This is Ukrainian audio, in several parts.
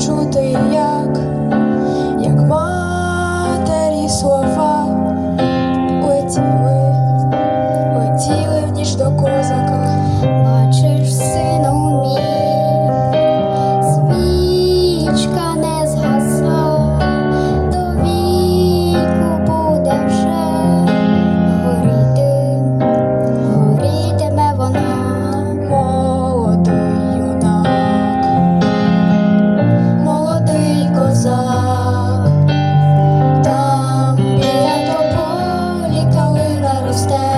чути, як, як матері слова. stay.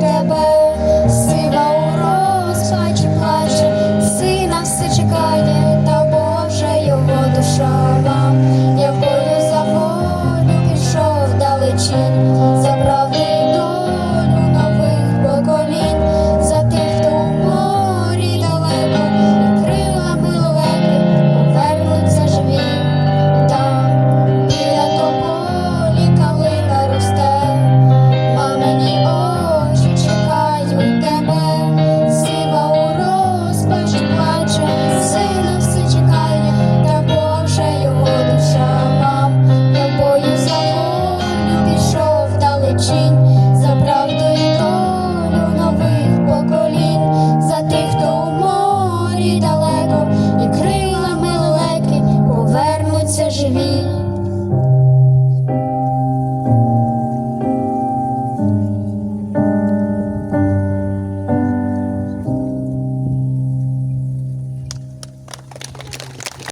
тебе, сива у розпачі плаче, сина все чекає, та Боже його душа вам, я полю за воду пішов далечінь.